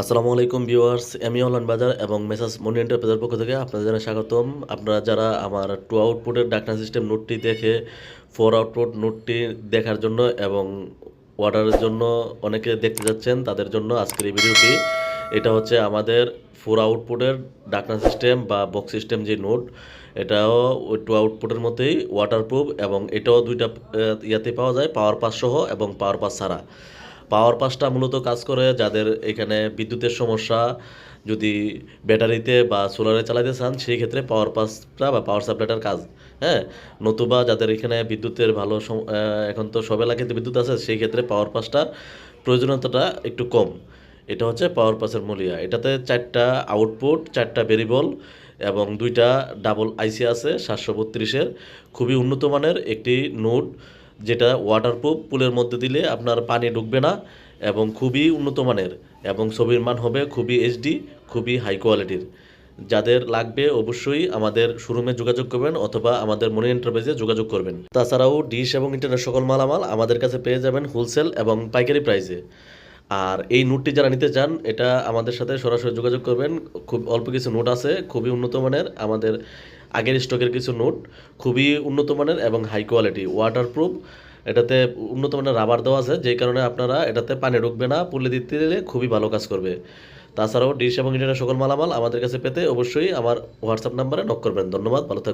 আসসালামু আলাইকুম ভিউয়ার্স এমি অনলাইন বাজার এবং মেসাজ মনি এন্টারপ্রাইজের পক্ষ থেকে আপনাদের জানাই স্বাগতম। আপনারা যারা আমার টু আউটপুটের ডাকনা সিস্টেম নোটটি দেখে ফোর আউটপুট নোটটি দেখার জন্য এবং অর্ডারের জন্য অনেকে দেখতে যাচ্ছেন, তাদের জন্য আজকের এই ভিডিওটি। এটা হচ্ছে আমাদের ফোর আউটপুটের ডাকনা সিস্টেম বা বক্স সিস্টেম যে নোট এটাও ওই টু আউটপুটের মধ্যেই ওয়াটারপ্রুফ এবং এটাও দুইটা ইয়াতে পাওয়া যায় পাওয়ার পাস সহ এবং পাওয়ার পাস ছাড়া। পাওয়ার পাসটা মূলত কাজ করে, যাদের এখানে বিদ্যুতের সমস্যা, যদি ব্যাটারিতে বা সোলারে চালাতে চান, সেই ক্ষেত্রে পাওয়ার পাসটা বা পাওয়ার সাপ্লাইটার কাজ হ্যাঁ? নতুবা যাদের এখানে বিদ্যুতের ভালো এখন তো সব এলাকাতে বিদ্যুৎ আছে, সেই ক্ষেত্রে পাওয়ার পাসটার প্রয়োজনীয়তাটা একটু কম। এটা হচ্ছে পাওয়ার পাসের মূলিয়া। এটাতে চারটা আউটপুট, চারটা ভেরিবল এবং দুইটা ডাবল আইসি আছে, সাতশো বত্রিশের। খুবই উন্নত মানের একটি নোট যেটা ওয়াটারপ্রুফ পুলের মধ্যে দিলে আপনার পানি ঢুকবে না এবং খুবই উন্নত মানের এবং ছবির মান হবে খুবই এইচডি খুবই হাই কোয়ালিটির যাদের লাগবে অবশ্যই আমাদের শোরুমে যোগাযোগ করবেন অথবা আমাদের মনি এন্টারপ্রাইজে যোগাযোগ করবেন। তাছাড়াও ডিশ এবং ইন্টারনেট সকল মালামাল আমাদের কাছে পেয়ে যাবেন হোলসেল এবং পাইকারি প্রাইসে আর এই নোটটি যারা নিতে চান, এটা আমাদের সাথে সরাসরি যোগাযোগ করবেন। খুব অল্প কিছু নোট আছে, খুবই উন্নত মানের। আমাদের আগের স্টকের কিছু নোট, খুবই উন্নত মানের এবং হাই কোয়ালিটি ওয়াটারপ্রুফ এটাতে উন্নত মানের রাবার দেওয়া আছে, যেই কারণে আপনারা এটাতে পানি ঢুকবে না, পুলে দিতে দিলে খুবই ভালো কাজ করবে। তাছাড়াও ডিশ এবং ইন্টারনেট সকল মালামাল আমাদের কাছে পেতে অবশ্যই আমার হোয়াটসঅ্যাপ নাম্বারে নক করবেন। ধন্যবাদ, ভালো থাকবেন।